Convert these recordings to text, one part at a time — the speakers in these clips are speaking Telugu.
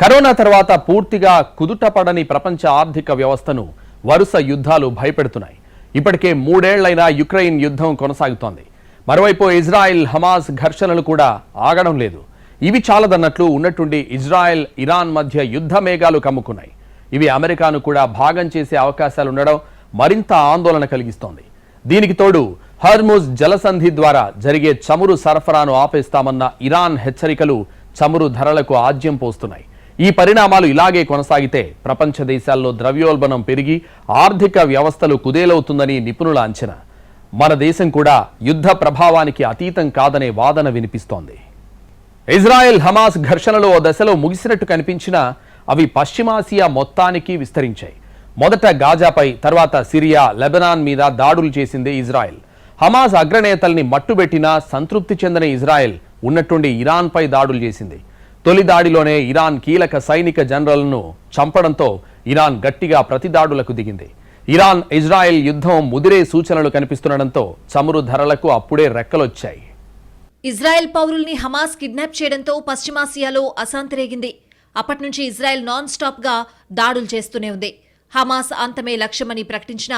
కరోనా తర్వాత పూర్తిగా కుదుటపడని ప్రపంచ ఆర్థిక వ్యవస్థను వరుస యుద్ధాలు భయపెడుతున్నాయి. ఇప్పటికే మూడేళ్ళైనా యుక్రెయిన్ యుద్ధం కొనసాగుతోంది. మరోవైపు ఇజ్రాయెల్ హమాస్ ఘర్షణలు కూడా ఆగడం లేదు. ఇవి చాలదన్నట్లు ఉన్నట్టుండి ఇజ్రాయెల్ ఇరాన్ మధ్య యుద్ధ మేఘాలు కమ్ముకున్నాయి. ఇవి అమెరికాను కూడా భాగం చేసే అవకాశాలు ఉండడం మరింత ఆందోళన కలిగిస్తోంది. దీనికి తోడు హర్ముజ్ జలసంధి ద్వారా జరిగే చమురు సరఫరాను ఆపేస్తామన్న ఇరాన్ హెచ్చరికలు చమురు ధరలకు ఆజ్యం పోస్తున్నాయి. ఈ పరిణామాలు ఇలాగే కొనసాగితే ప్రపంచ దేశాల్లో ద్రవ్యోల్బణం పెరిగి ఆర్థిక వ్యవస్థలు కుదేలవుతుందని నిపుణుల అంచనా. మన దేశం కూడా యుద్ధ ప్రభావానికి అతీతం కాదనే వాదన వినిపిస్తోంది. ఇజ్రాయెల్ హమాస్ ఘర్షణలో ఓ దశలో ముగిసినట్టు కనిపించినా అవి పశ్చిమాసియా మొత్తానికి విస్తరించాయి. మొదట గాజాపై తర్వాత సిరియా లెబనాన్ మీద దాడులు చేసింది ఇజ్రాయెల్. హమాస్ అగ్రనేతల్ని మట్టుబెట్టినా సంతృప్తి చెందని ఇజ్రాయెల్ ఉన్నట్టుండి ఇరాన్పై దాడులు చేసింది. తొలి దాడిలోనే ఇరాన్ కీలక సైనిక జనరల్ను చంపడంతో ఇరాన్ గట్టిగా ప్రతిదాడులకు దిగింది. ఇరాన్ ఇజ్రాయెల్ యుద్ధం ముదిరే సూచనలు కనిపిస్తుండటంతో చమురు ధరలకు అప్పుడే రెక్కలొచ్చాయి. ఇజ్రాయెల్ పౌరుల్ని హమాస్ కిడ్నాప్ చేయడంతో పశ్చిమాసియాలో అశాంతి రేగింది. అప్పటి నుంచి ఇజ్రాయెల్ నాన్ స్టాప్గా దాడులు చేస్తూనే ఉంది. హమాస్ అంతమే లక్ష్యమని ప్రకటించిన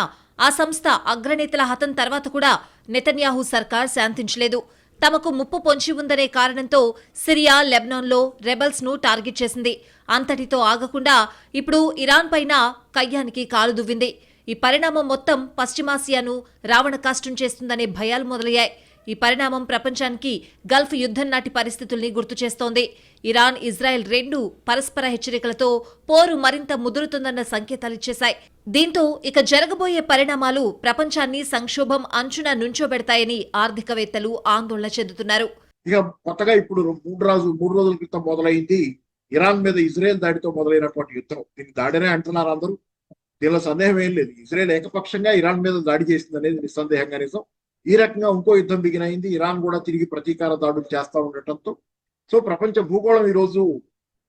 ఆ సంస్థ అగ్రనేతల హతం తర్వాత కూడా నెతన్యాహు సర్కార్ శాంతించలేదు. తమకు ముప్పు పొంచి ఉందనే కారణంతో సిరియా లెబ్నాన్లో రెబల్స్ను టార్గెట్ చేసింది. అంతటితో ఆగకుండా ఇప్పుడు ఇరాన్ పైన కయ్యానికి కాలు దువ్వింది. ఈ పరిణామం మొత్తం పశ్చిమాసియాను రావణ కాష్టం చేస్తుందనే భయాలు మొదలయ్యాయి. ఈ పరిణామం ప్రపంచానికి గల్ఫ్ యుద్ధం నాటి పరిస్థితుల్ని గుర్తు చేస్తోంది. ఇరాన్ ఇజ్రాయెల్ రెండు పరస్పర హెచ్చరికలతో పోరు మరింత ముదురుతుందన్న సంకేతాలిచ్చేశాయి దీంతో ఇక జరగబోయే పరిణామాలు ప్రపంచాన్ని సంక్షోభం అంచున నుంచోబెడతాయని ఆర్థికవేత్తలు ఆందోళన చెందుతున్నారు. ఇక కొత్తగా ఇప్పుడు మూడు రోజులు మూడు రోజుల క్రితం మొదలైంది ఇరాన్ మీద ఇజ్రాయెల్ దాడితో మొదలైనటువంటి యుద్ధం. దీన్ని దాడినే అంటున్నారు అందరూ. దీనిలో సందేహం ఏం లేదు. ఇజ్రాయెల్ ఏకపక్షంగా ఇరాన్ మీద దాడి చేసింది అనేది నిస్సందేహంగా నిజం. ఈ రకంగా ఇంకో యుద్ధం బిగినైంది ఇరాన్ కూడా తిరిగి ప్రతీకార దాడులు చేస్తా ఉండటంతో. సో ప్రపంచ భూగోళం ఈరోజు రోజు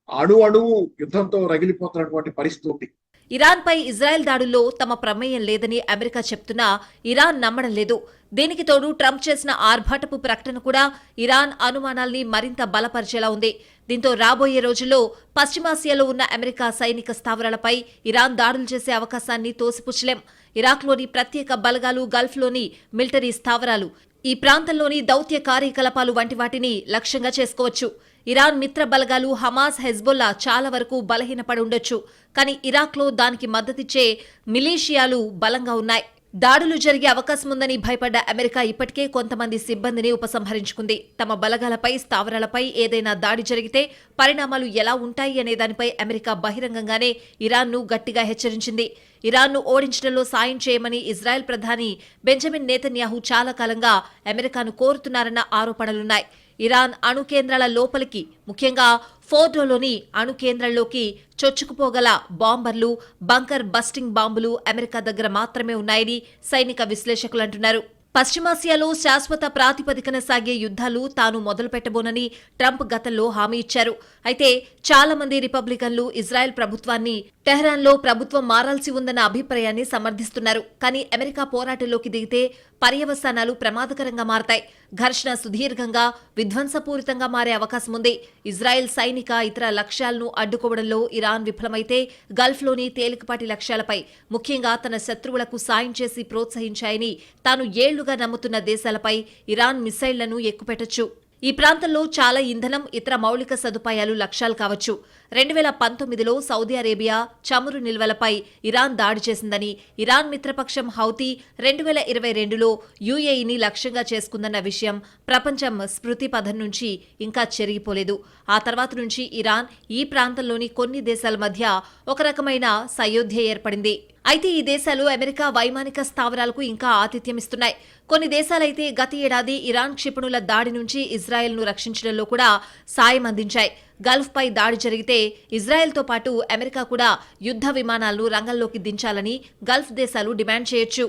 అణు అణువు యుద్ధంతో రగిలిపోతున్నటువంటి పరిస్థితి. ఉంది ఇరాన్పై ఇజ్రాయెల్ దాడుల్లో తమ ప్రమేయం లేదని అమెరికా చెప్తున్నా ఇరాన్ నమ్మడం లేదు. దీనికి తోడు ట్రంప్ చేసిన ఆర్భాటపు ప్రకటన కూడా ఇరాన్ అనుమానాల్ని మరింత బలపరిచేలా ఉంది. దీంతో రాబోయే రోజుల్లో పశ్చిమాసియాలో ఉన్న అమెరికా సైనిక స్థావరాలపై ఇరాన్ దాడులు చేసే అవకాశాన్ని తోసిపుచ్చలేం. ఇరాక్లోని ప్రత్యేక బలగాలు గల్ఫ్లోని మిలిటరీ స్థావరాలు. ఈ ప్రాంతంలోని దౌత్య కార్యకలాపాలు వంటి వాటిని లక్ష్యంగా చేసుకోవచ్చు. ఇరాన్ మిత్ర బలగాలు హమాస్ హెజ్బొల్లా చాలా వరకు బలహీనపడి ఉండొచ్చు. కానీ ఇరాక్లో దానికి మద్దతిచ్చే మిలీషియాలు బలంగా ఉన్నాయి. దాడులు జరిగే అవకాశం ఉందని భయపడ్డ అమెరికా ఇప్పటికే కొంతమంది సిబ్బందిని ఉపసంహరించుకుంది. తమ బలగాలపై స్థావరాలపై ఏదైనా దాడి జరిగితే పరిణామాలు ఎలా ఉంటాయి అనే దానిపై అమెరికా బహిరంగంగానే ఇరాన్ను గట్టిగా హెచ్చరించింది. ఇరాన్ను ఓడించడంలో సాయం చేయమని ఇజ్రాయెల్ ప్రధాని బెంజమిన్ నేతన్యాహు చాలా కాలంగా అమెరికాను కోరుతున్నారన్న ఆరోపణలున్నాయి. ఇరాన్ అణు కేంద్రాల లోపలికి ముఖ్యంగా ఫోర్డోలోని అణు కేంద్రంలోకి చొచ్చుకుపోగల బాంబర్లు బంకర్ బస్టింగ్ బాంబులు అమెరికా దగ్గర మాత్రమే ఉన్నాయని సైనిక విశ్లేషకులు అంటున్నారు. పశ్చిమాసియాలో శాశ్వత ప్రాతిపదికన సాగే యుద్ధాలు తాను మొదలుపెట్టబోనని ట్రంప్ గతంలో హామీ ఇచ్చారు. అయితే చాలా మంది రిపబ్లికన్లు ఇజ్రాయెల్ ప్రభుత్వాన్ని టెహ్రాన్లో ప్రభుత్వం మారాల్సి ఉందన్న అభిప్రాయాన్ని సమర్థిస్తున్నారు. కానీ అమెరికా పోరాటంలోకి దిగితే పర్యవసానాలు ప్రమాదకరంగా మారతాయి. ఘర్షణ సుదీర్ఘంగా విధ్వంసపూరితంగా మారే అవకాశం ఉంది. ఇజ్రాయెల్ సైనిక ఇతర లక్ష్యాలను అడ్డుకోవడంలో ఇరాన్ విఫలమైతే గల్ఫ్లోని తేలికపాటి లక్ష్యాలపై ముఖ్యంగా తన శత్రువులకు సాయం చేసి ప్రోత్సహించాయని తాను ఏళ్ళుగా నమ్ముతున్న దేశాలపై ఇరాన్ మిసైళ్ళను ఎక్కుపెట్టొచ్చు. ఈ ప్రాంతంలో చాలా ఇంధనం ఇతర మౌలిక సదుపాయాలు లక్ష్యాలు కావచ్చు. రెండు వేల పంతొమ్మిదిలో సౌదీ అరేబియా చమురు నిల్వలపై ఇరాన్ దాడి చేసిందని ఇరాన్ మిత్రపక్షం హౌతీ రెండు వేల ఇరవై రెండులో యూఏఈని లక్ష్యంగా చేసుకుందన్న విషయం ప్రపంచం స్మృతి పథం నుంచి ఇంకా చెరిగిపోలేదు. ఆ తర్వాత నుంచి ఇరాన్ ఈ ప్రాంతంలోని కొన్ని దేశాల మధ్య ఒక రకమైన సయోధ్య ఏర్పడింది. అయితే ఈ దేశాలు అమెరికా వైమానిక స్థావరాలకు ఇంకా ఆతిథ్యమిస్తున్నాయి కొన్ని దేశాలైతే గత ఏడాది ఇరాన్ క్షిపణుల దాడి నుంచి ఇజ్రాయెల్ను రక్షించడంలో కూడా సాయం అందించాయి. గల్ఫ్పై దాడి జరిగితే ఇజ్రాయెల్తో పాటు అమెరికా కూడా యుద్ధ విమానాలను రంగంలోకి దించాలని గల్ఫ్ దేశాలు డిమాండ్ చేయొచ్చు.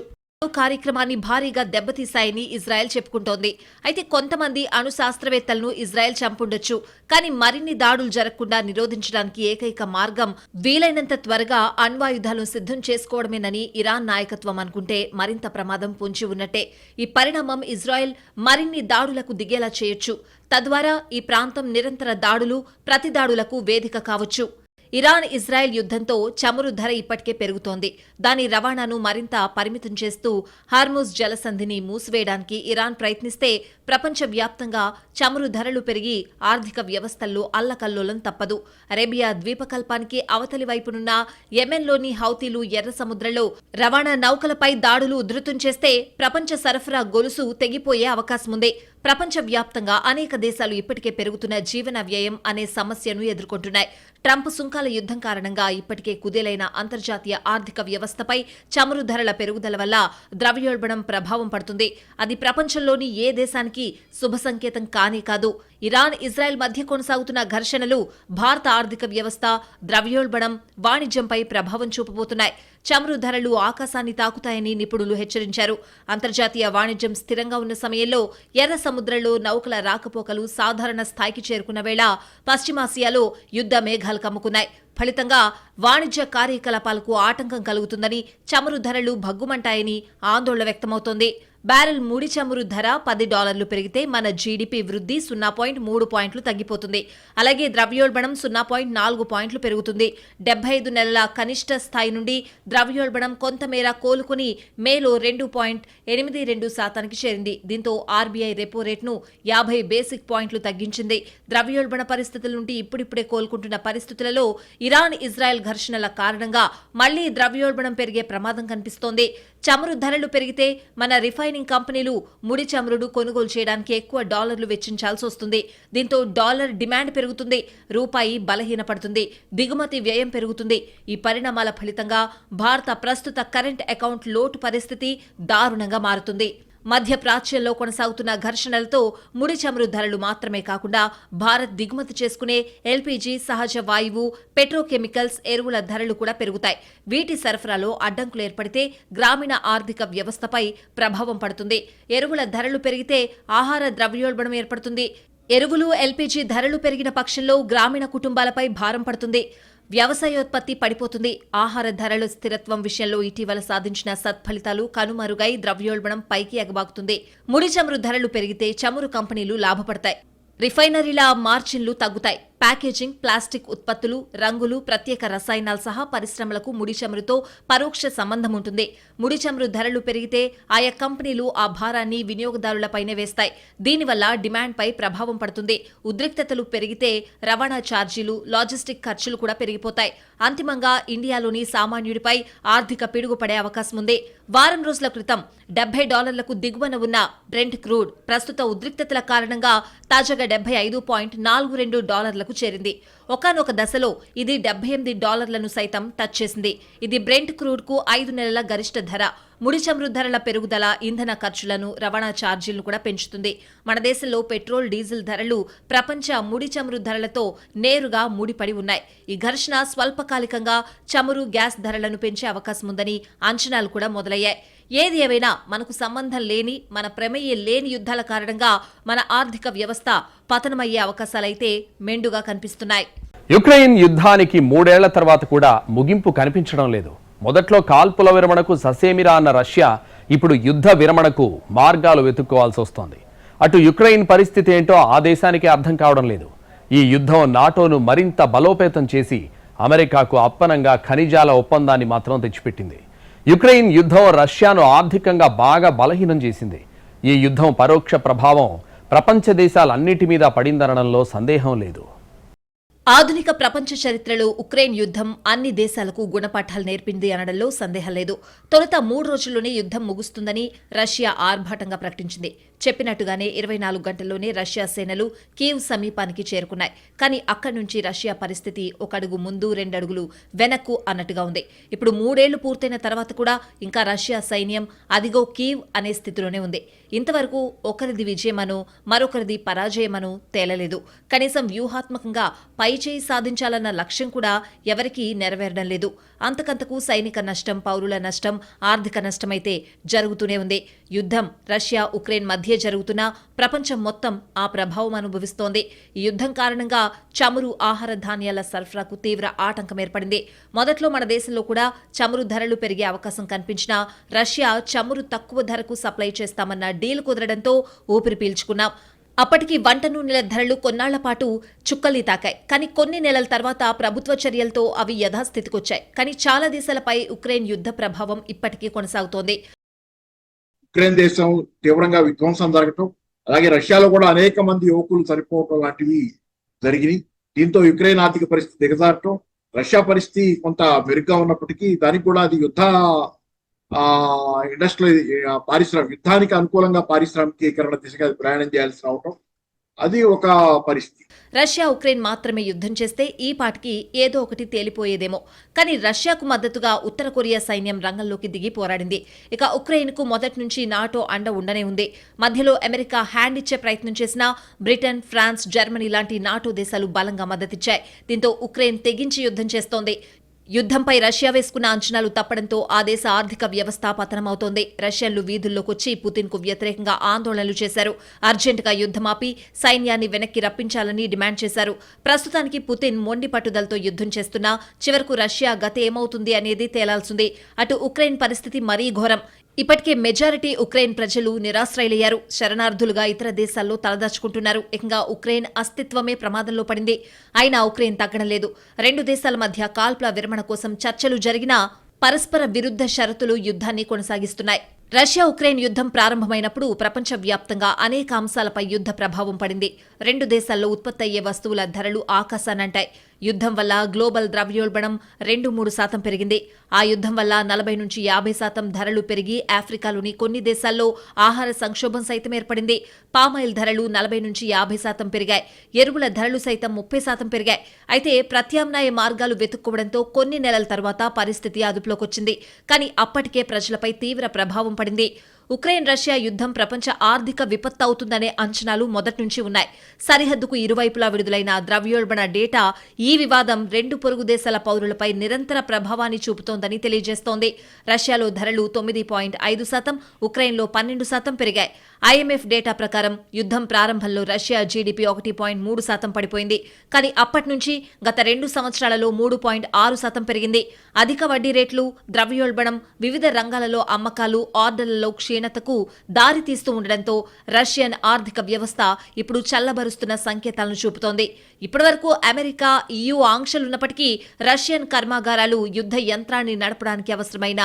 కార్యక్రమాన్ని భారీగా దెబ్బతీశాయని ఇజ్రాయెల్ చెప్పుకుంటోంది. అయితే కొంతమంది అణు శాస్త్రవేత్తలను ఇజ్రాయెల్ చంపుండొచ్చు కానీ మరిన్ని దాడులు జరగకుండా నిరోధించడానికి ఏకైక మార్గం వీలైనంత త్వరగా అణ్వాయుధాలను సిద్ధం చేసుకోవడమేనని ఇరాన్ నాయకత్వం అనుకుంటే మరింత ప్రమాదం పొంచి ఉన్నట్టే. ఈ పరిణామం ఇజ్రాయెల్ మరిన్ని దాడులకు దిగేలా చేయొచ్చు. తద్వారా ఈ ప్రాంతం నిరంతర దాడులు ప్రతి దాడులకు వేదిక కావచ్చు. ఇరాన్ ఇజ్రాయెల్ యుద్ధంతో చమురు ధర ఇప్పటికే పెరుగుతోంది. దాని రవాణాను మరింత పరిమితం చేస్తూ హార్మోజ్ జలసంధిని మూసివేయడానికి ఇరాన్ ప్రయత్నిస్తే ప్రపంచవ్యాప్తంగా చమురు ధరలు పెరిగి ఆర్థిక వ్యవస్థల్లో అల్లకల్లోలం తప్పదు. అరేబియా ద్వీపకల్పానికి అవతలి వైపునున్న యెమెన్లోని హౌతీలు ఎర్ర సముద్రంలో రవాణా నౌకలపై దాడులు ఉధృతం చేస్తే ప్రపంచ సరఫరా గొలుసు తెగిపోయే అవకాశముంది. ప్రపంచవ్యాప్తంగా అనేక దేశాలు ఇప్పటికే పెరుగుతున్న జీవన వ్యయం అనే సమస్యను ఎదుర్కొంటున్నాయి. ట్రంప్ సుంకాల యుద్ధం కారణంగా ఇప్పటికే కుదేలైన అంతర్జాతీయ ఆర్థిక వ్యవస్థపై చమురు ధరల పెరుగుదల వల్ల ద్రవ్యోల్బణం ప్రభావం పడుతుంది. అది ప్రపంచంలోని ఏ దేశానికి శుభ సంకేతం కానే కాదు. ఇరాన్ ఇజ్రాయెల్ మధ్య కొనసాగుతున్న ఘర్షణలు భారత ఆర్థిక వ్యవస్థ ద్రవ్యోల్బణం వాణిజ్యంపై ప్రభావం చూపబోతున్నాయి. చమురు ధరలు ఆకాశాన్ని తాకుతాయని నిపుణులు హెచ్చరించారు. అంతర్జాతీయ వాణిజ్యం స్థిరంగా ఉన్న సమయంలో ఎర్ర సముద్రంలో నౌకల రాకపోకలు సాధారణ స్థాయికి చేరుకున్న వేళ పశ్చిమాసియాలో యుద్ధ మేఘాలు కమ్ముకున్నాయి. ఫలితంగా వాణిజ్య కార్యకలాపాలకు ఆటంకం కలుగుతుందని చమురు ధరలు భగ్గుమంటాయని ఆందోళన వ్యక్తమవుతోంది. బ్యారెల్ ముడి చమురు ధర పది డాలర్లు పెరిగితే మన జీడీపీ వృద్ధి సున్నా పాయింట్ మూడు పాయింట్లు తగ్గిపోతుంది. అలాగే ద్రవ్యోల్బణం సున్నా పాయింట్ నాలుగు పాయింట్లు పెరుగుతుంది. డెబ్బై ఐదు నెలల కనిష్ట స్థాయి నుండి ద్రవ్యోల్బణం కొంతమేర కోలుకుని మేలో రెండు పాయింట్ ఎనిమిది రెండు శాతానికి చేరింది. దీంతో ఆర్బీఐ రెపో రేట్ను యాభై బేసిక్ పాయింట్లు తగ్గించింది. ద్రవ్యోల్బణ పరిస్థితుల నుండి ఇప్పుడిప్పుడే కోలుకుంటున్న పరిస్థితులలో ఇరాన్ ఇజ్రాయెల్ ఘర్షణల కారణంగా మళ్ళీ ద్రవ్యోల్బణం పెరిగే ప్రమాదం కనిపిస్తోంది. చమురు ధరలు పెరిగితే మన రిఫైనింగ్ కంపెనీలు ముడి చమురును కొనుగోలు చేయడానికి ఎక్కువ డాలర్లు వెచ్చించాల్సి వస్తుంది. దీంతో డాలర్ డిమాండ్ పెరుగుతుంది రూపాయి బలహీనపడుతుంది దిగుమతి వ్యయం పెరుగుతుంది. ఈ పరిణామాల ఫలితంగా భారత ప్రస్తుత కరెంట్ అకౌంట్ లోటు పరిస్థితి దారుణంగా మారుతుంది. మధ్య ప్రాచ్యంలో కొనసాగుతున్న ఘర్షణలతో ముడి చమురు ధరలు మాత్రమే కాకుండా భారత్ దిగుమతి చేసుకునే ఎల్పీజీ సహజ వాయువు పెట్రోకెమికల్స్ ఎరువుల ధరలు కూడా పెరుగుతాయి. వీటి సరఫరాలో అడ్డంకులు ఏర్పడితే గ్రామీణ ఆర్థిక వ్యవస్థపై ప్రభావం పడుతుంది. ఎరువుల ధరలు పెరిగితే ఆహార ద్రవ్యోల్బణం ఏర్పడుతుంది. ఎరువులు ఎల్పీజీ ధరలు పెరిగిన పక్షంలో గ్రామీణ కుటుంబాలపై భారం పడుతుంది. వ్యవసాయోత్పత్తి పడిపోతుంది. ఆహార ధరలు స్థిరత్వం విషయంలో ఇటీవల సాధించిన సత్ఫలితాలు కనుమరుగై ద్రవ్యోల్బణం పైకి ఎగబాకుతుంది. ముడి చమురు ధరలు పెరిగితే చమురు కంపెనీలు లాభపడతాయి. రిఫైనరీల మార్జిన్లు తగ్గుతాయి. ప్యాకేజింగ్ ప్లాస్టిక్ ఉత్పత్తులు రంగులు ప్రత్యేక రసాయనాలు సహా పరిశ్రమలకు ముడి చమురుతో పరోక్ష సంబంధం ఉంటుంది ముడి చమురు ధరలు పెరిగితే ఆయా కంపెనీలు ఆ భారాన్ని వినియోగదారులపైనే వేస్తాయి. దీనివల్ల డిమాండ్పై ప్రభావం పడుతుంది. ఉద్రిక్తతలు పెరిగితే రవాణా ఛార్జీలు లాజిస్టిక్ ఖర్చులు కూడా పెరిగిపోతాయి. అంతిమంగా ఇండియాలోని సామాన్యుడిపై ఆర్థిక పిడుగు పడే అవకాశం ఉంది వారం రోజుల క్రితం డెబ్బై డాలర్లకు దిగువన ఉన్న బ్రెంట్ క్రూడ్ ప్రస్తుత ఉద్రిక్తతల కారణంగా తాజాగా డెబ్బై ఐదు పాయింట్ నాలుగు రెండు డాలర్లకు చేరింది. ఒకనొక దశలో ఇది డెబ్బై ఎనిమిది డాలర్లను సైతం టచ్ చేసింది. ఇది బ్రెంట్ క్రూడ్కు ఐదు నెలల గరిష్ట ధర ముడి చమురు ధరల పెరుగుదల ఇంధన ఖర్చులను రవాణా ఛార్జీలను కూడా పెంచుతుంది. మన దేశంలో పెట్రోల్ డీజిల్ ధరలు ప్రపంచ ముడి చమురు ధరలతో నేరుగా ముడిపడి ఉన్నాయి. ఈ ఘర్షణ స్వల్పకాలికంగా చమురు గ్యాస్ ధరలను పెంచే అవకాశం ఉందని అంచనాలు కూడా మొదలయ్యాయి. ఏది ఏవైనా మనకు సంబంధం లేని మన ప్రమేయం లేని యుద్ధాల కారణంగా మన ఆర్థిక వ్యవస్థ పతనమయ్యే అవకాశాలైతే మెండుగా కనిపిస్తున్నాయి. యుక్రెయిన్ యుద్ధానికి మూడేళ్ళ తర్వాత కూడా ముగింపు కనిపించడం లేదు. మొదట్లో కాల్పుల విరమణకు ససేమిరా అన్న రష్యా ఇప్పుడు యుద్ధ విరమణకు మార్గాలు వెతుక్కోవాల్సి వస్తోంది. అటు యుక్రెయిన్ పరిస్థితి ఏంటో ఆ దేశానికి అర్థం కావడం లేదు. ఈ యుద్ధం నాటోను మరింత బలోపేతం చేసి అమెరికాకు అప్పనంగా ఖనిజాల ఒప్పందాన్ని మాత్రం తెచ్చిపెట్టింది. యుక్రెయిన్ యుద్ధం రష్యాను ఆర్థికంగా బాగా బలహీనం చేసింది. ఈ యుద్ధం పరోక్ష ప్రభావం ప్రపంచ దేశాలన్నిటి మీద పడిందనడంలో సందేహం లేదు. ఆధునిక ప్రపంచ చరిత్రలో ఉక్రెయిన్ యుద్ధం అన్ని దేశాలకు గుణపాఠాలు నేర్పింది అనడంలో సందేహం లేదు. తొలుత మూడు రోజుల్లోనే యుద్ధం ముగుస్తుందని రష్యా ఆర్భాటంగా ప్రకటించింది. చెప్పినట్టుగానే ఇరవై నాలుగు గంటల్లోనే రష్యా సేనలు కీవ్ సమీపానికి చేరుకున్నాయి. కానీ అక్కడి నుంచి రష్యా పరిస్థితి ఒక అడుగు ముందు రెండడుగులు వెనక్కు అన్నట్టుగా ఉంది. ఇప్పుడు మూడేళ్ళు పూర్తయిన తర్వాత కూడా ఇంకా రష్యా సైన్యం అదిగో కీవ్ అనే స్థితిలోనే ఉంది. ఇంతవరకు ఒకరిది విజయమను మరొకరిది పరాజయమను తేలలేదు. కనీసం వ్యూహాత్మకంగా పైచేయి సాధించాలన్న లక్ష్యం కూడా ఎవరికీ నెరవేరడం లేదు. అంతకంతకు సైనిక నష్టం పౌరుల నష్టం ఆర్థిక నష్టమైతే జరుగుతూనే ఉంది. యుద్ధం రష్యా ఉక్రెయిన్ మధ్య జరుగుతున్నా ప్రపంచం మొత్తం ఆ ప్రభావం అనుభవిస్తోంది. ఈ యుద్ధం కారణంగా చమురు ఆహార ధాన్యాల సరఫరాకు తీవ్ర ఆటంకం ఏర్పడింది. మొదట్లో మన దేశంలో కూడా చమురు ధరలు పెరిగే అవకాశం కనిపించినా రష్యా చమురు తక్కువ ధరకు సప్లై చేస్తామన్న డీల్ కుదరడంతో ఊపిరి పీల్చుకున్నాం. అప్పటికి వంట నూనెల ధరలు కొన్నాళ్ళ పాటు చుక్కల్ని తాకాయి. కానీ కొన్ని నెలల తర్వాత ప్రభుత్వ చర్యలతో అవి యథాస్థితికొచ్చాయి. కానీ చాలా దేశాలపై ఉక్రెయిన్ యుద్ధ ప్రభావం ఇప్పటికీ కొనసాగుతోంది. ఉక్రెయిన్ దేశం తీవ్రంగా విధ్వంసం జరగటం అలాగే రష్యాలో కూడా అనేక మంది యువకులు చనిపోవటం లాంటివి జరిగినాయి. దీంతో యుక్రెయిన్ ఆర్థిక పరిస్థితి దిగజారటం రష్యా పరిస్థితి కొంత మెరుగ్గా ఉన్నప్పటికీ దానికి కూడా అది యుద్ధ ఆ ఇండస్ట్రీ పారిశ్రామిక యుద్ధానికి అనుకూలంగా పారిశ్రామికీకరణ దిశగా అది ప్రయాణం చేయాల్సి రావటం అది ఒక పరిస్థితి. రష్యా ఉక్రెయిన్ మాత్రమే యుద్ధం చేస్తే ఈ పాటికి ఏదో ఒకటి తేలిపోయేదేమో. కానీ రష్యాకు మద్దతుగా ఉత్తర కొరియా సైన్యం రంగంలోకి దిగి పోరాడింది. ఇక ఉక్రెయిన్కు మొదటి నుంచి నాటో అండ ఉండనే ఉంది. మధ్యలో అమెరికా హ్యాండ్ ఇచ్చే ప్రయత్నం చేసినా బ్రిటన్ ఫ్రాన్స్ జర్మనీ లాంటి నాటో దేశాలు బలంగా మద్దతిచ్చాయి. దీంతో ఉక్రెయిన్ తెగించి యుద్ధం చేస్తోంది. యుద్ధంపై రష్యా వేసుకున్న అంచనాలు తప్పడంతో ఆ దేశ ఆర్థిక వ్యవస్థ పతనమవుతోంది రష్యన్లు వీధుల్లోకొచ్చి పుతిన్కు వ్యతిరేకంగా ఆందోళనలు చేశారు. అర్జెంటుగా యుద్ధం సైన్యాన్ని వెనక్కి రప్పించాలని డిమాండ్ చేశారు. ప్రస్తుతానికి పుతిన్ మొండి పట్టుదలతో యుద్ధం చేస్తున్నా చివరకు రష్యా గత ఏమవుతుంది అనేది తేలాల్సింది. అటు ఉక్రెయిన్ పరిస్థితి మరీ ఘోరం. ఇప్పటికే మెజారిటీ ఉక్రెయిన్ ప్రజలు నిరాశ్రయులయ్యారు. శరణార్థులుగా ఇతర దేశాల్లో తలదాచుకుంటున్నారు. ఏకంగా ఉక్రెయిన్ అస్తిత్వమే ప్రమాదంలో పడింది. అయినా ఉక్రెయిన్ తగ్గడం లేదు. రెండు దేశాల మధ్య కాల్పుల విరమణ కోసం చర్చలు జరిగినా పరస్పర విరుద్ధ షరతులు యుద్ధాన్ని కొనసాగిస్తున్నాయి. రష్యా ఉక్రెయిన్ యుద్ధం ప్రారంభమైనప్పుడు ప్రపంచవ్యాప్తంగా అనేక అంశాలపై యుద్ధ ప్రభావం పడింది. రెండు దేశాల్లో ఉత్పత్తి అయ్యే వస్తువుల ధరలు ఆకాశానంటాయి యుద్ధం వల్ల గ్లోబల్ ద్రవ్యోల్బణం రెండు మూడు శాతం పెరిగింది. ఆ యుద్ధం వల్ల నలభై నుంచి యాభై శాతం ధరలు పెరిగి ఆఫ్రికాలోని కొన్ని దేశాల్లో ఆహార సంక్షోభం సైతం ఏర్పడింది. పామాయిల్ ధరలు నలభై నుంచి యాభై శాతం పెరిగాయి. ఎరువుల ధరలు సైతం ముప్పై శాతం పెరిగాయి. అయితే ప్రత్యామ్నాయ మార్గాలు వెతుక్కోవడంతో కొన్ని నెలల తర్వాత పరిస్థితి అదుపులోకొచ్చింది. కానీ అప్పటికే ప్రజలపై తీవ్ర ప్రభావం పడింది. ఉక్రెయిన్ రష్యా యుద్ధం ప్రపంచ ఆర్థిక విపత్తు అవుతుందనే అంచనాలు మొదటి నుంచి ఉన్నాయి. సరిహద్దుకు ఇరువైపులా విడుదలైన ద్రవ్యోల్బణ డేటా ఈ వివాదం రెండు పొరుగు దేశాల పౌరులపై నిరంతర ప్రభావాన్ని చూపుతోందని తెలియజేస్తోంది. రష్యాలో ధరలు తొమ్మిది పాయింట్ ఐదు శాతం ఉక్రెయిన్లో పన్నెండు శాతం పెరిగాయి. ఐఎంఎఫ్ డేటా ప్రకారం యుద్ధం ప్రారంభంలో రష్యా జీడీపీ ఒకటి పాయింట్ మూడు శాతం పడిపోయింది. కానీ అప్పటి నుంచి గత రెండు సంవత్సరాలలో మూడు పాయింట్ ఆరు శాతం పెరిగింది. అధిక వడ్డీ రేట్లు ద్రవ్యోల్బణం వివిధ రంగాలలో అమ్మకాలు ఆర్డర్లలో క్షీణతకు దారితీస్తూ ఉండడంతో రష్యన్ ఆర్థిక వ్యవస్థ ఇప్పుడు చల్లబరుస్తున్న సంకేతాలను చూపుతోంది. ఇప్పటివరకు అమెరికా ఈయూ ఆంక్షలున్నప్పటికీ రష్యన్ కర్మాగారాలు యుద్ధ యంత్రాన్ని నడపడానికి అవసరమైన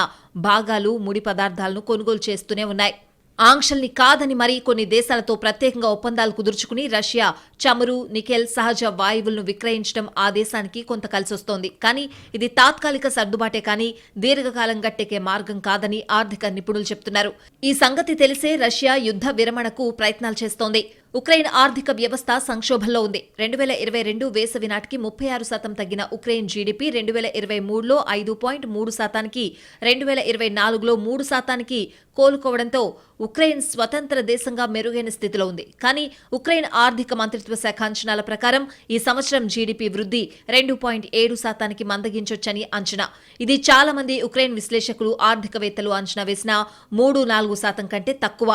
భాగాలు ముడి పదార్థాలను కొనుగోలు చేస్తూనే ఉన్నాయి. ఆంక్షల్ని కాదని మరీ కొన్ని దేశాలతో ప్రత్యేకంగా ఒప్పందాలు కుదుర్చుకుని రష్యా చమురు నికెల్ సహజ వాయువులను విక్రయించడం ఆ దేశానికి కొంత కలిసొస్తోంది. కానీ ఇది తాత్కాలిక సర్దుబాటే కానీ దీర్ఘకాలం గట్టెకే మార్గం కాదని ఆర్థిక నిపుణులు చెప్తున్నారు. ఈ సంగతి తెలిసే రష్యా యుద్ధ విరమణకు ప్రయత్నాలు చేస్తోంది. ఉక్రెయిన్ ఆర్థిక వ్యవస్థ సంక్షోభంలో ఉంది. రెండు వేల ఇరవై రెండు వేసవి నాటికి ముప్పై ఆరు శాతం తగ్గిన ఉక్రెయిన్ జీడీపీ రెండు వేల ఇరవై మూడులో ఐదు పాయింట్ మూడు శాతానికి రెండు వేల ఇరవై నాలుగులో మూడు శాతానికి కోలుకోవడంతో ఉక్రెయిన్ స్వతంత్ర దేశంగా మెరుగైన స్థితిలో ఉంది. కానీ ఉక్రెయిన్ ఆర్థిక మంత్రిత్వ శాఖ అంచనాల ప్రకారం ఈ సంవత్సరం జీడిపి వృద్ధి రెండు పాయింట్ ఏడు శాతానికి మందగించొచ్చని అంచనా. ఇది చాలా మంది ఉక్రెయిన్ విశ్లేషకులు ఆర్థికవేత్తలు అంచనా వేసిన మూడు నాలుగు శాతం కంటే తక్కువ.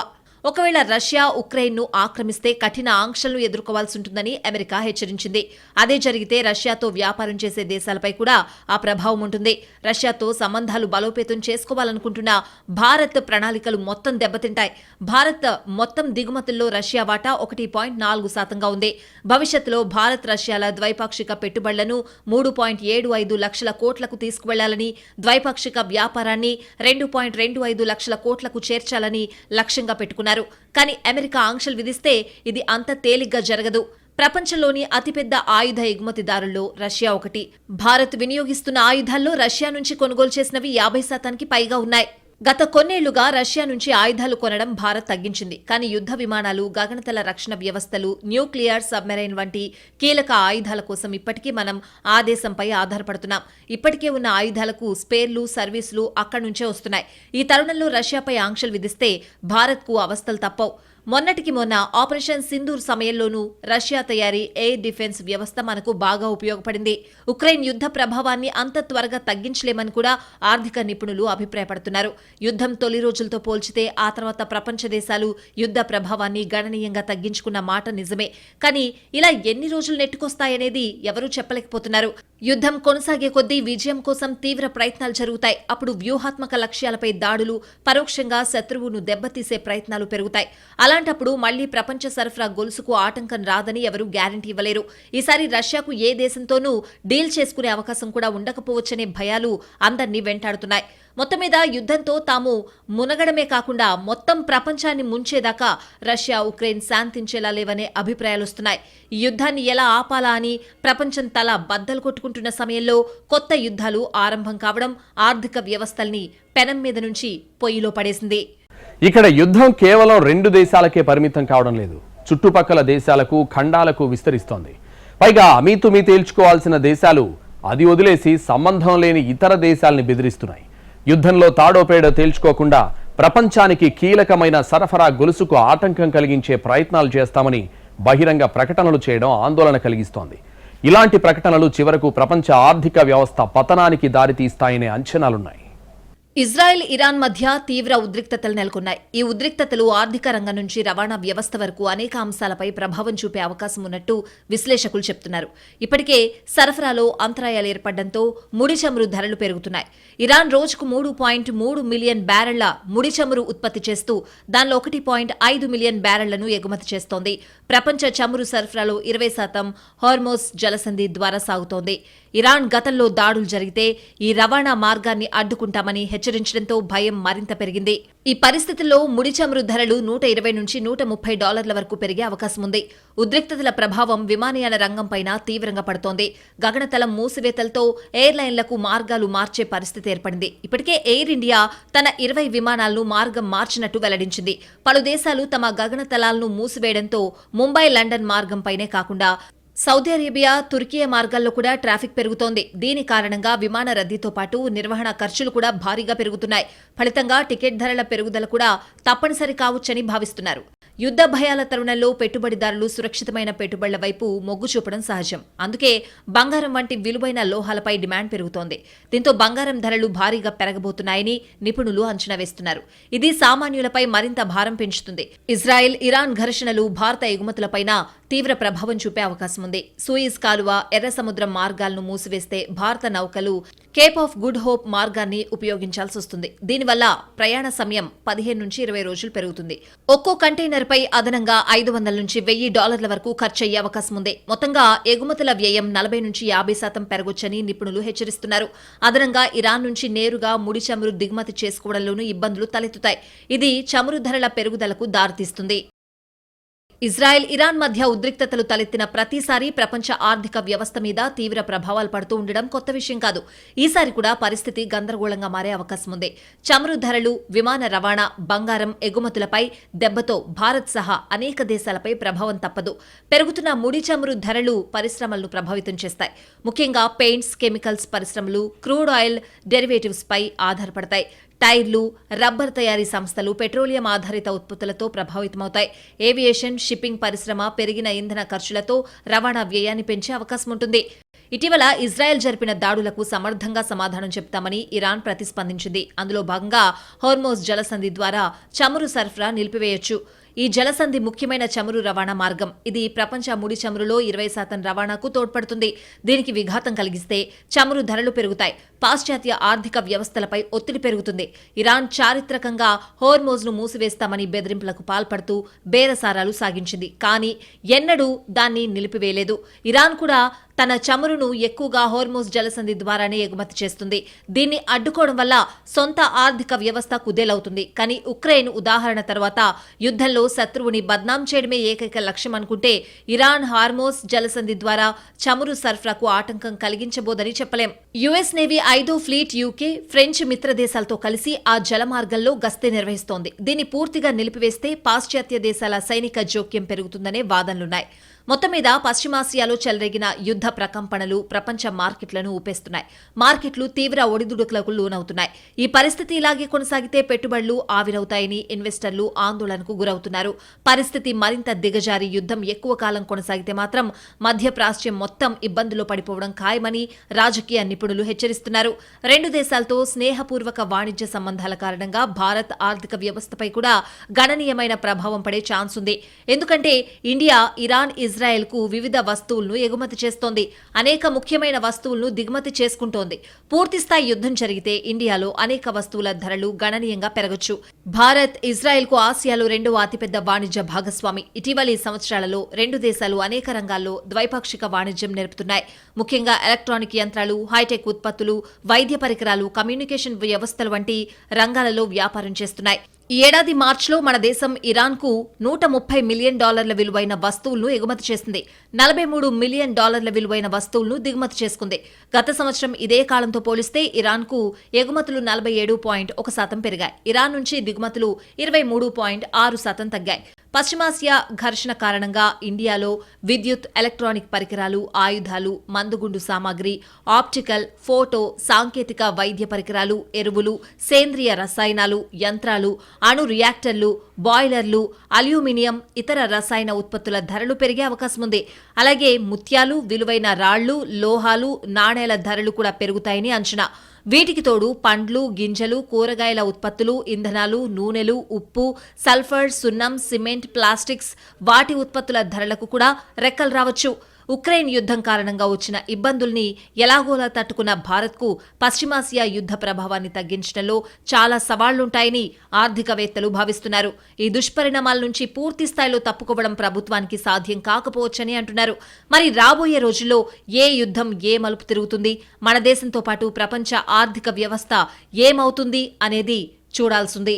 ఒకవేళ రష్యా ఉక్రెయిన్ను ఆక్రమిస్తే కఠిన ఆంక్షలను ఎదుర్కోవాల్సి ఉంటుందని అమెరికా హెచ్చరించింది. అదే జరిగితే రష్యాతో వ్యాపారం చేసే దేశాలపై కూడా ఆ ప్రభావం ఉంటుంది. రష్యాతో సంబంధాలు బలోపేతం చేసుకోవాలనుకుంటున్న భారత్ ప్రణాళికలు మొత్తం దెబ్బతింటాయి. భారత్ మొత్తం దిగుమతుల్లో రష్యా వాటా ఒకటి పాయింట్ నాలుగు శాతంగా ఉంది. భవిష్యత్తులో భారత్ రష్యాల ద్వైపాక్షిక పెట్టుబడులను మూడు పాయింట్ ఏడు ఐదు లక్షల కోట్లకు తీసుకువెళ్ళాలని ద్వైపాక్షిక వ్యాపారాన్ని రెండు పాయింట్ రెండు ఐదు లక్షల కోట్లకు చేర్చాలని లక్ష్యంగా పెట్టుకున్నారు. కానీ అమెరికా ఆంక్షలు విధిస్తే ఇది అంత తేలిగ్గా జరగదు. ప్రపంచంలోని అతిపెద్ద ఆయుధ ఎగుమతిదారుల్లో రష్యా ఒకటి. భారత్ వినియోగిస్తున్న ఆయుధాల్లో రష్యా నుంచి కొనుగోలు చేసినవి యాభై శాతానికి పైగా ఉన్నాయి. గత కొన్నేళ్ళుగా రష్యా నుంచి ఆయుధాలు కొనడం భారత్ తగ్గించింది. కానీ యుద్ధ విమానాలు గగనతల రక్షణ వ్యవస్థలు న్యూక్లియర్ సబ్మెరైన్ వంటి కీలక ఆయుధాల కోసం ఇప్పటికీ మనం ఆ దేశంపై ఆధారపడుతున్నాం. ఇప్పటికే ఉన్న ఆయుధాలకు స్పేర్లు సర్వీసులు అక్కడి నుంచే వస్తున్నాయి. ఈ తరుణంలో రష్యాపై ఆంక్షలు విధిస్తే భారత్కు అవస్థలు తప్పవు. మొన్నటికి మొన్న ఆపరేషన్ సింధూర్ సమయంలోనూ రష్యా తయారీ ఎయిర్ డిఫెన్స్ వ్యవస్థ మనకు బాగా ఉపయోగపడింది. ఉక్రెయిన్ యుద్ధ ప్రభావాన్ని అంత త్వరగా తగ్గించలేమని కూడా ఆర్థిక నిపుణులు అభిప్రాయపడుతున్నారు. యుద్ధం తొలి రోజులతో పోల్చితే ఆ తర్వాత ప్రపంచ దేశాలు యుద్ధ ప్రభావాన్ని గణనీయంగా తగ్గించుకున్న మాట నిజమే. కానీ ఇలా ఎన్ని రోజులు నెట్టుకొస్తాయనేది ఎవరూ చెప్పలేకపోతున్నారు. యుద్ధం కొనసాగే కొద్దీ విజయం కోసం తీవ్ర ప్రయత్నాలు జరుగుతాయి. అప్పుడు వ్యూహాత్మక లక్ష్యాలపై దాడులు పరోక్షంగా శత్రువును దెబ్బతీసే ప్రయత్నాలు పెరుగుతాయి. అలాంటప్పుడు మళ్ళీ ప్రపంచ సరఫరా గొలుసుకు ఆటంకం రాదని ఎవరూ గ్యారంటీ ఇవ్వలేరు. ఈసారి రష్యాకు ఏ దేశంతోనూ డీల్ చేసుకునే అవకాశం కూడా ఉండకపోవచ్చనే భయాలు అందర్నీ వెంటాడుతున్నాయి. మొత్తం మీద యుద్ధంతో తాము మునగడమే కాకుండా మొత్తం ప్రపంచాన్ని ముంచేదాకా రష్యా ఉక్రెయిన్ శాంతించేలా లేవనే అభిప్రాయాలు వస్తున్నాయి యుద్ధాన్ని ఎలా ఆపాలా అని ప్రపంచం తల బద్దలు కొట్టుకుంటున్న సమయంలో కొత్త యుద్ధాలు ఆరంభం కావడం ఆర్థిక వ్యవస్థల్ని పెనం మీద నుంచి పొయ్యిలో పడేసింది. ఇక్కడ యుద్ధం కేవలం రెండు దేశాలకే పరిమితం కావడం లేదు. చుట్టుపక్కల దేశాలకు ఖండాలకు విస్తరిస్తోంది. పైగా అమీతుమీ తేల్చుకోవాల్సిన దేశాలు అది వదిలేసి సంబంధం లేని ఇతర దేశాల్ని బెదిరిస్తున్నాయి. యుద్ధంలో తాడోపేడో తేల్చుకోకుండా ప్రపంచానికి కీలకమైన సరఫరా గొలుసుకు ఆటంకం కలిగించే ప్రయత్నాలు చేస్తామని బహిరంగ ప్రకటనలు చేయడం ఆందోళన కలిగిస్తోంది. ఇలాంటి ప్రకటనలు చివరకు ప్రపంచ ఆర్థిక వ్యవస్థ పతనానికి దారితీస్తాయనే అంచనాలున్నాయి. ఇజ్రాయెల్ ఇరాన్ మధ్య తీవ్ర ఉద్రిక్తతలు నెలకొన్నాయి. ఈ ఉద్రిక్తతలు ఆర్థిక రంగం నుంచి రవాణా వ్యవస్థ వరకు అనేక అంశాలపై ప్రభావం చూపే అవకాశం ఉన్నట్టు విశ్లేషకులు చెప్తున్నారు. ఇప్పటికే సరఫరాలో అంతరాయాలు ఏర్పడడంతో ముడి చమురు ధరలు పెరుగుతున్నాయి. ఇరాన్ రోజుకు మూడు పాయింట్ మూడు మిలియన్ బ్యారెళ్ళ ముడి చమురు ఉత్పత్తి చేస్తూ దానిలో ఒకటి పాయింట్ ఐదు మిలియన్ బ్యారెళ్ళను ఎగుమతి చేస్తోంది. ప్రపంచ చమురు సరఫరాలో ఇరవై శాతం హార్మోస్ జలసంధి ద్వారా సాగుతోంది. ఇరాన్ గతంలో దాడులు జరిగితే ఈ రవాణా మార్గాన్ని అడ్డుకుంటామని హెచ్చరించడంతో భయం మరింత పెరిగింది. ఈ పరిస్థితుల్లో ముడి చమురు ధరలు నూట ఇరవై నుంచి నూట ముప్పై డాలర్ల వరకు పెరిగే అవకాశం ఉంది. ఉద్రిక్తతల ప్రభావం విమానయాన రంగంపైన తీవ్రంగా పడుతోంది. గగనతలం మూసివేతలతో ఎయిర్లైన్లకు మార్గాలు మార్చే పరిస్థితి ఏర్పడింది. ఇప్పటికే ఎయిర్ ఇండియా తన ఇరవై విమానాలను మార్గం మార్చినట్టు వెల్లడించింది. పలు దేశాలు తమ గగనతలాలను మూసివేయడంతో ముంబై లండన్ మార్గంపైనే కాకుండా సౌదీ అరేబియా తుర్కియా మార్గాల్లో కూడా ట్రాఫిక్ పెరుగుతోంది. దీని కారణంగా విమాన రద్దీతో పాటు నిర్వహణ ఖర్చులు కూడా భారీగా పెరుగుతున్నాయి. ఫలితంగా టికెట్ ధరల పెరుగుదల కూడా తప్పనిసరి కావచ్చని భావిస్తున్నారు. యుద్ధ భయాల తరుణంలో పెట్టుబడిదారులు సురక్షితమైన పెట్టుబడుల వైపు మొగ్గు చూపడం సహజం. అందుకే బంగారం వంటి విలువైన లోహాలపై డిమాండ్ పెరుగుతోంది. దీంతో బంగారం ధరలు భారీగా పెరగబోతున్నాయని నిపుణులు అంచనా వేస్తున్నారు. ఇది సామాన్యులపై మరింత భారం పెంచుతుంది. ఇజ్రాయెల్ ఇరాన్ ఘర్షణలు భారత ఎగుమతులపైన తీవ్ర ప్రభావం చూపే అవకాశం ఉంది సూయిజ్ కాలువ ఎర్ర సముద్రం మార్గాలను మూసివేస్తే భారత నౌకలు కేప్ ఆఫ్ గుడ్ హోప్ మార్గాన్ని ఉపయోగించాల్సి వస్తుంది. దీనివల్ల ప్రయాణ సమయం పదిహేను నుంచి ఇరవై రోజులు పెరుగుతుంది. ఒక్కో కంటైనర్పై అదనంగా ఐదు వందల నుంచి వెయ్యి డాలర్ల వరకు ఖర్చయ్యే అవకాశం ఉంది. మొత్తంగా ఎగుమతుల వ్యయం నలభై నుంచి యాభై శాతం పెరగొచ్చని నిపుణులు హెచ్చరిస్తున్నారు. అదనంగా ఇరాన్ నుంచి నేరుగా ముడి చమురు దిగుమతి చేసుకోవడంలోనూ ఇబ్బందులు తలెత్తుతాయి. ఇది చమురు ధరల పెరుగుదలకు దారితీస్తుంది. ఇజ్రాయెల్ ఇరాన్ మధ్య ఉద్రిక్తతలు తలెత్తిన ప్రతిసారి ప్రపంచ ఆర్థిక వ్యవస్థ మీద తీవ్ర ప్రభావాలు పడుతూ ఉండడం కొత్త విషయం కాదు. ఈసారి కూడా పరిస్థితి గందరగోళంగా మారే అవకాశం ఉంది. చమురు ధరలు విమాన రవాణా బంగారం ఎగుమతులపై దెబ్బతో భారత్ సహా అనేక దేశాలపై ప్రభావం తప్పదు. పెరుగుతున్న ముడి చమురు ధరలు పరిశ్రమలను ప్రభావితం చేస్తాయి. ముఖ్యంగా పెయింట్స్ కెమికల్స్ పరిశ్రమలు క్రూడ్ ఆయిల్ డెరివేటివ్స్ పై ఆధారపడతాయి. టైర్లు రబ్బర్ తయారీ సంస్థలు పెట్రోలియం ఆధారిత ఉత్పత్తులతో ప్రభావితమవుతాయి. ఏవియేషన్ షిప్పింగ్ పరిశ్రమ పెరిగిన ఇంధన ఖర్చులతో రవాణా వ్యయాన్ని పెంచే అవకాశం ఉంటుంది. ఇటీవల ఇజ్రాయెల్ జరిపిన దాడులకు సమర్థంగా సమాధానం చెప్తామని ఇరాన్ ప్రతిస్పందించింది. అందులో భాగంగా హోర్మోస్ జలసంధి ద్వారా చమురు సరఫరా నిలిపివేయొచ్చు. ఈ జలసంధి ముఖ్యమైన చమురు రవాణా మార్గం. ఇది ప్రపంచ ముడి చమురులో ఇరవై శాతం రవాణాకు తోడ్పడుతుంది. దీనికి విఘాతం కలిగిస్తే చమురు ధరలు పెరుగుతాయి. పాశ్చాత్య ఆర్థిక వ్యవస్థలపై ఒత్తిడి పెరుగుతుంది. ఇరాన్ చారిత్రకంగా హోర్మోజ్ను మూసివేస్తామని బెదిరింపులకు పాల్పడుతూ బేరసారాలు సాగించింది. కానీ ఎన్నడూ దాన్ని నిలిపివేయలేదు. ఇరాన్ కూడా తన చమురును ఎక్కువగా హోర్మోస్ జలసంధి ద్వారానే ఎగుమతి చేస్తుంది. దీన్ని అడ్డుకోవడం వల్ల సొంత ఆర్థిక వ్యవస్థ కుదేలవుతుంది. కానీ ఉక్రెయిన్ ఉదాహరణ తర్వాత యుద్ధంలో శత్రువుని బద్నాం చేయడమే ఏకైక లక్ష్యం అనుకుంటే ఇరాన్ హార్మోస్ జలసంధి ద్వారా చమురు సరఫరాకు ఆటంకం కలిగించబోదని చెప్పలేం. యుఎస్ నేవీ ఐదో ఫ్లీట్ యూకే ఫ్రెంచ్ మిత్ర దేశాలతో కలిసి ఆ జలమార్గంలో గస్తీ నిర్వహిస్తోంది. దీన్ని పూర్తిగా నిలిపివేస్తే పాశ్చాత్య దేశాల సైనిక జోక్యం పెరుగుతుందనే వాదనలున్నాయి. మొత్తం మీద పశ్చిమాసియాలో చెలరేగిన యుద్ధ ప్రకంపనలు ప్రపంచ మార్కెట్లను ఊపేస్తున్నాయి. మార్కెట్లు తీవ్ర ఒడిదుడుకులకు లోనవుతున్నాయి. ఈ పరిస్థితి ఇలాగే కొనసాగితే పెట్టుబడులు ఆవిరవుతాయని ఇన్వెస్టర్లు ఆందోళనకు గురవుతున్నారు. పరిస్థితి మరింత దిగజారి యుద్ధం ఎక్కువ కాలం కొనసాగితే మాత్రం మధ్యప్రాచ్యం మొత్తం ఇబ్బందులు పడిపోవడం ఖాయమని రాజకీయ నిపుణులు హెచ్చరిస్తున్నారు. రెండు దేశాలతో స్నేహపూర్వక వాణిజ్య సంబంధాల కారణంగా భారత్ ఆర్థిక వ్యవస్థపై కూడా గణనీయమైన ప్రభావం పడే ఛాన్స్ ఉంది ఎందుకంటే ఇండియా ఇరాన్ ఇజ్రాయెల్ కు వివిధ వస్తువులను ఎగుమతి చేస్తోంది. అనేక ముఖ్యమైన వస్తువులను దిగుమతి చేసుకుంటోంది. పూర్తిస్థాయి యుద్ధం జరిగితే ఇండియాలో అనేక వస్తువుల ధరలు గణనీయంగా పెరగొచ్చు. భారత్ ఇజ్రాయెల్కు ఆసియాలో రెండవ అతిపెద్ద వాణిజ్య భాగస్వామి. ఇటీవలి సంవత్సరాలలో రెండు దేశాలు అనేక రంగాల్లో ద్వైపాక్షిక వాణిజ్యం నేర్పుతున్నాయి. ముఖ్యంగా ఎలక్ట్రానిక్ యంత్రాలు హైటెక్ ఉత్పత్తులు వైద్య పరికరాలు కమ్యూనికేషన్ వ్యవస్థలు వంటి రంగాలలో వ్యాపారం చేస్తున్నాయి. ఈ ఏడాది మార్చిలో మన దేశం ఇరాన్కు నూట ముప్పై మిలియన్ డాలర్ల విలువైన వస్తువులను ఎగుమతి చేసింది. నలభై మూడు మిలియన్ డాలర్ల విలువైన వస్తువులను దిగుమతి చేసుకుంది. గత సంవత్సరం ఇదే కాలంతో పోలిస్తే ఇరాన్కు ఎగుమతులు నలభై ఏడు పాయింట్ ఒక శాతం పెరిగాయి. ఇరాన్ నుంచి దిగుమతులు ఇరవై మూడు పాయింట్ ఆరు శాతం తగ్గాయి. పశ్చిమాసియా ఘర్షణ కారణంగా ఇండియాలో విద్యుత్ ఎలక్ట్రానిక్ పరికరాలు ఆయుధాలు మందుగుండు సామాగ్రి ఆప్టికల్ ఫోటో సాంకేతిక వైద్య పరికరాలు ఎరువులు సేంద్రియ రసాయనాలు యంత్రాలు అణు రియాక్టర్లు బాయిలర్లు అల్యూమినియం ఇతర రసాయన ఉత్పత్తుల ధరలు పెరిగే అవకాశం ఉంది. అలాగే ముత్యాలు విలువైన రాళ్ళు లోహాలు నాణేల ధరలు కూడా పెరుగుతాయని అంచనా. వీటికి తోడు పండ్లు గింజలు కూరగాయల ఉత్పత్తులు ఇంధనాలు నూనెలు ఉప్పు సల్ఫర్ సున్నం సిమెంట్ ప్లాస్టిక్స్ వాటి ఉత్పత్తుల ధరలకు కూడా రెక్కలు రావచ్చు. ఉక్రెయిన్ యుద్ధం కారణంగా వచ్చిన ఇబ్బందుల్ని ఎలాగోలా తట్టుకున్న భారత్కు పశ్చిమాసియా యుద్ధ ప్రభావాన్ని తగ్గించడంలో చాలా సవాళ్ళుంటాయని ఆర్థికవేత్తలు భావిస్తున్నారు. ఈ దుష్పరిణామాల నుంచి పూర్తి స్థాయిలో తప్పుకోవడం ప్రభుత్వానికి సాధ్యం కాకపోవచ్చని అంటున్నారు. మరి రాబోయే రోజుల్లో ఏ యుద్ధం ఏ మలుపు తిరుగుతుంది? మన దేశంతో పాటు ప్రపంచ ఆర్థిక వ్యవస్థ ఏమవుతుంది అనేది చూడాల్సింది.